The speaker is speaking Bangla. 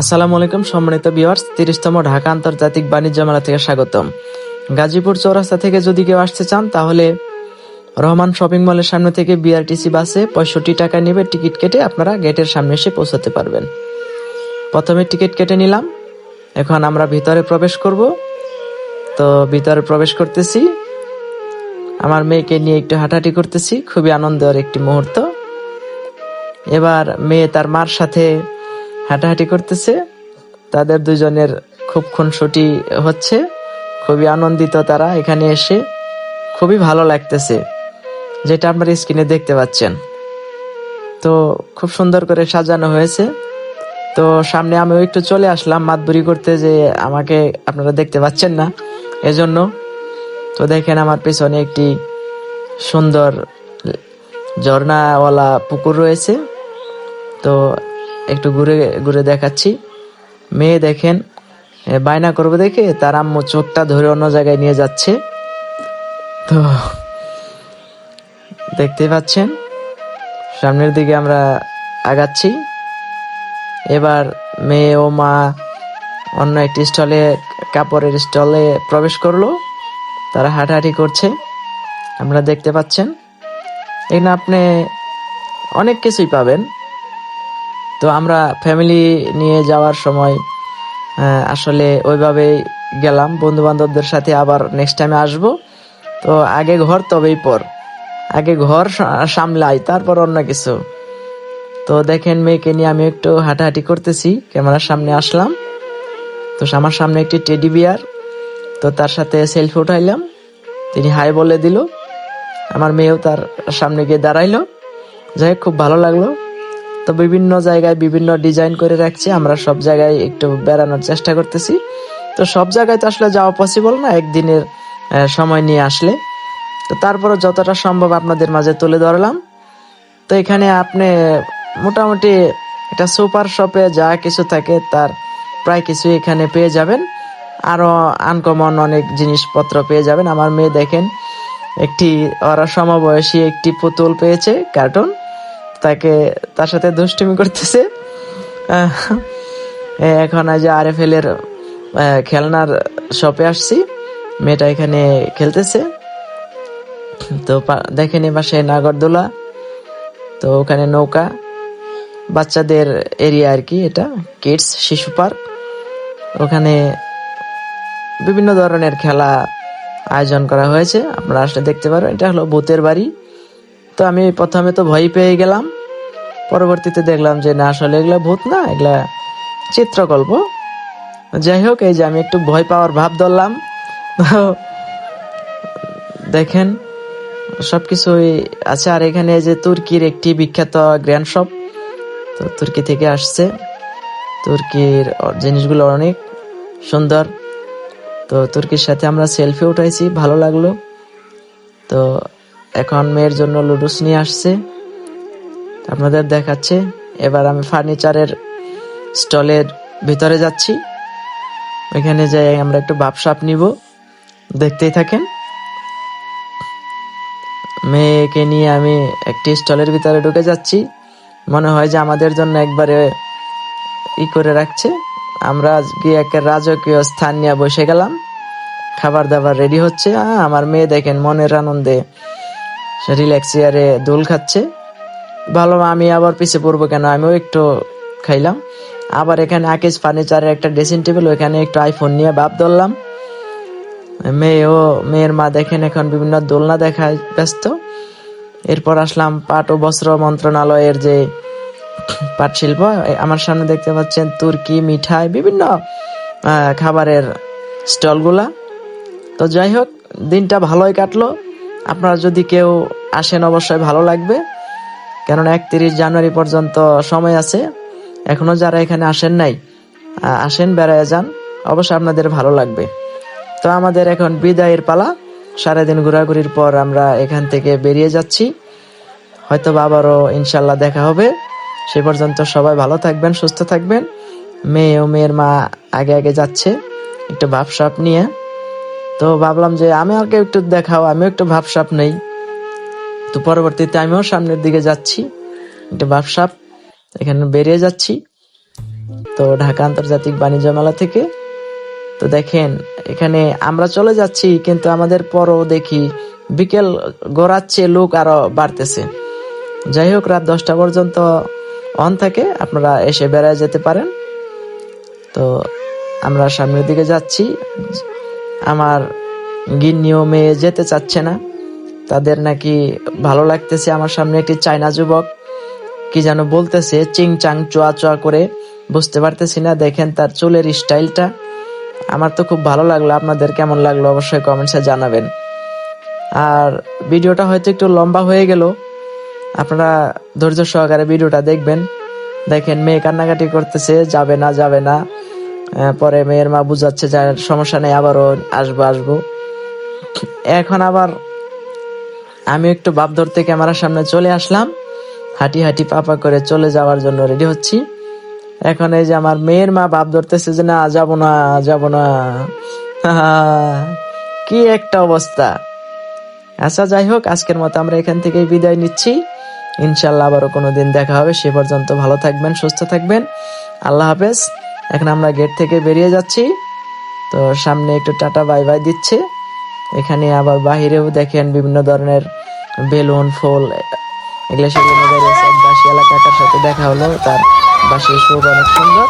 আসসালামু আলাইকুম, সম্মানিত ভিউয়ার্স তিরিশতম ঢাকা আন্তর্জাতিক বাণিজ্য মেলা থেকে স্বাগতম। গাজীপুর চৌরাস্তা থেকে যদি কেউ আসতে চান, তাহলে রহমান শপিং মলের সামনে থেকে বিআরটিসি বাসে পঁয়ষট্টি টাকা নেবে টিকিট কেটে আপনারা গেটের সামনে এসে পৌঁছাতে পারবেন। প্রথমে টিকিট কেটে নিলাম। এখন আমরা ভিতরে প্রবেশ করব। তো ভিতরে প্রবেশ করতেছি। আমার মেয়েকে নিয়ে একটু হাঁটাহাঁটি করতেছি। খুবই আনন্দের একটি মুহূর্ত। এবার মেয়ে তার মার সাথে হাঁটাহাঁটি করতেছে। তাদের দুজনের খুব খুনসুটি হচ্ছে। খুবই আনন্দিত তারা এখানে এসে। খুবই ভালো লাগতেছে, যেটা আপনার স্ক্রিনে দেখতে পাচ্ছেন। তো খুব সুন্দর করে সাজানো হয়েছে। তো সামনে আমিও একটু চলে আসলাম মাতবুরি করতে যে আমাকে আপনারা দেখতে পাচ্ছেন না এজন্য। তো দেখেন আমার পেছনে একটি সুন্দর ঝর্ণাওয়ালা পুকুর রয়েছে। তো একটু ঘুরে ঘুরে দেখাচ্ছি। মেয়ে দেখেন বায়না করবে দেখে তার আম্মু চোখটা ধরে অন্য জায়গায় নিয়ে যাচ্ছে। তো, দেখতে পাচ্ছেন, সামনের দিকে আমরা আগাচ্ছি। এবার মেয়ে ও মা অন্য একটি স্টলে, কাপড়ের স্টলে প্রবেশ করল। তারা হাঁটাহাঁটি করছে। আমরা দেখতে পাচ্ছেন, এখানে আপনি অনেক কিছুই পাবেন। তো আমরা ফ্যামিলি নিয়ে যাওয়ার সময় আসলে ওইভাবেই গেলাম। বন্ধু বান্ধবদের সাথে আবার নেক্সট টাইমে আসব। তো আগে ঘর তবেই পর। আগে ঘর সামলাই, তারপর অন্য কিছু। তো দেখেন মেয়েকে নিয়ে আমি একটু হাঁটাহাঁটি করতেছি। ক্যামেরার সামনে আসলাম। তো আমার সামনে একটি টেডি বিয়ার তো তার সাথে সেলফি উঠাইলাম। তিনি হাই বলে দিল। আমার মেয়েও তার সামনে গিয়ে দাঁড়াইলো। যাই খুব ভালো লাগল। তো বিভিন্ন জায়গায় বিভিন্ন ডিজাইন করে রাখছি, আমরা সব জায়গায় একটু বেড়ানোর চেষ্টা করতেছি। তো সব জায়গায় তো আসলে যাওয়া পসিবল না, একদিনের সময় নিয়ে আসলে। তো তারপরে যতটা সম্ভব আপনাদের মাঝে তুলে ধরলাম। তো এখানে আপনি মোটামুটি একটা সুপার শপে যা কিছু থাকে তার প্রায় কিছু এখানে পেয়ে যাবেন। আরও আনকমন অনেক জিনিসপত্র পেয়ে যাবেন। আমার মেয়ে দেখেন, একটি, ওরা সমবয়সী একটি পুতুল পেয়েছে কার্টুন তাকে তার সাথে দুষ্টুমি করতেছে। এখন আজ আর এফ এর খেলনার শপে আসছি। মেয়েটা এখানে খেলতেছে। তো দেখেন পাশে নাগরদোলা। তো ওখানে নৌকা। বাচ্চাদের এরিয়া আর কি এটা কিডস শিশু পার্ক ওখানে বিভিন্ন ধরনের খেলা আয়োজন করা হয়েছে। আপনারা আসলে দেখতে পারেন এটা হলো ভূতের বাড়ি। তো আমি প্রথমে তো ভয় পেয়ে গেলাম। পরবর্তীতে দেখলাম যে না, আসলে এগুলো ভূত না, এগুলা চিত্রকল্প। যাই হোক, এই যে আমি একটু ভয় পাওয়ার ভাব ধরলাম। তো দেখেন, সবকিছুই আছে। আর এখানে যে তুর্কির একটি বিখ্যাত গ্র্যান্ড শপ, তো তুর্কি থেকে আসছে। তুর্কির জিনিসগুলো অনেক সুন্দর। তো তুর্কির সাথে আমরা সেলফি উঠাইছি, ভালো লাগল। তো এখন মেয়ের জন্য লুডুস নিয়ে আসছে। আপনাদের দেখাচ্ছে। এবার আমি ফার্নিচারের স্টলের ভিতরে যাচ্ছি। ওইখানে যাই, আমরা একটু বাপসাপ নিব। দেখতেই থাকেন। মেয়েকে নিয়ে আমি একটি স্টলের ভিতরে ঢুকে যাচ্ছি। মনে হয় যে আমাদের জন্য একবারে ই করে রাখছে। আমরা আজকে একটা রাজকীয় স্থান নিয়ে বসে গেলাম। খাবার দাবার রেডি হচ্ছে। আমার মেয়ে দেখেন মনের আনন্দে রিল্যাক্স চেয়ারে দোল খাচ্ছে। ভালো, আমি আবার পিছিয়ে পড়ব কেন? আমিও একটু খাইলাম। আবার এখানে আকিজ ফার্নিচারের একটা ড্রেসিং টেবিল ওখানে একটু আইফোন নিয়ে বাপ ধরলাম। মেয়ে ও মেয়ের মা দেখেন এখন বিভিন্ন দোলনা দেখায় ব্যস্ত। এরপর আসলাম পাট ও বস্ত্র মন্ত্রণালয়ের যে পাট শিল্প আমার সামনে দেখতে পাচ্ছেন তুর্কি, মিঠাই, বিভিন্ন খাবারের স্টলগুলা। তো যাই হোক, দিনটা ভালোই কাটলো। আপনারা যদি কেউ আসেন, অবশ্যই ভালো লাগবে। কেননা একত্রিশ জানুয়ারি পর্যন্ত সময় আছে। এখনও যারা এখানে আসেন নাই আসেন বেড়ায় যান। অবশ্যই আপনাদের ভালো লাগবে। তো আমাদের এখন বিদায়ের পালা। সারাদিন ঘোরাঘুরির পর আমরা এখান থেকে বেরিয়ে যাচ্ছি। হয়তো আবারও ইনশাল্লাহ দেখা হবে। সে পর্যন্ত সবাই ভালো থাকবেন, সুস্থ থাকবেন। মেয়ে ও মেয়ের মা আগে আগে যাচ্ছে। একটু ভাবসাপ নিয়ে। তো ভাবলাম যে আমি আগে একটু দেখাও, আমিও একটু ভাবসাপ নেই। তো পরবর্তীতে আমিও সামনের দিকে যাচ্ছি, একটু ভাবসাপ, এখানে বেরিয়ে যাচ্ছি। তো ঢাকা আন্তর্জাতিক বাণিজ্য মেলা থেকে। তো দেখেন, এখানে আমরা চলে যাচ্ছি, কিন্তু আমাদের পরও দেখি বিকেল গড়াচ্ছে, লোক আরও বাড়তেছে। যাই হোক, রাত দশটা পর্যন্ত অন থাকে, আপনারা এসে বেড়ায় যেতে পারেন। তো আমরা সামনের দিকে যাচ্ছি। আমার গিন্নিও মেয়ে যেতে চাচ্ছে না। তাদের নাকি ভালো লাগতেছে আমার সামনে একটি চায়না যুবক। কি যেন বলতেছে চিং চাং চোয়া চোয়া করে। বুঝতে পারতেছি না, দেখেন তার চুলের স্টাইলটা। আমার তো খুব ভালো লাগল, আপনাদের কেমন লাগল অবশ্যই কমেন্টসে জানাবেন। আর ভিডিওটা হয়তো একটু লম্বা হয়ে গেল। আপনারা ধৈর্য সহকারে ভিডিওটা দেখবেন। দেখেন মেয়ে কান্নাকাটি করতেছে, যাবে না যাবে না। পরে মেয়ের মা বুঝাচ্ছে যে সমস্যা নেই, আবারও আসব আসব। এখন আবার আমি একটু বাপ ধরতে ক্যামেরার সামনে চলে আসলাম। হাঁটি হাঁটি পাপা করে চলে যাওয়ার জন্য রেডি হচ্ছি। এখন এই যে আমার মেয়ের মা বাপ ধরতেছে যে, না, যাব না যাব না। কি একটা অবস্থা। আচ্ছা যাই হোক, আজকের মতো আমরা এখান থেকে বিদায় নিচ্ছি। ইনশাল্লাহ আবারও কোনো দিন দেখা হবে। সে পর্যন্ত ভালো থাকবেন, সুস্থ থাকবেন। আল্লাহ হাফেজ। এখন আমরা গেট থেকে বেরিয়ে যাচ্ছি। তো সামনে একটু টাটা, বাই বাই দিচ্ছে। এখানে আবার বাহিরেও দেখেন বিভিন্ন ধরনের বেলুন, ফুল, এগুলো সেগুলো বাসি এলাকাটার সাথে দেখা হলো। তার বাসির সুর অনেক সুন্দর।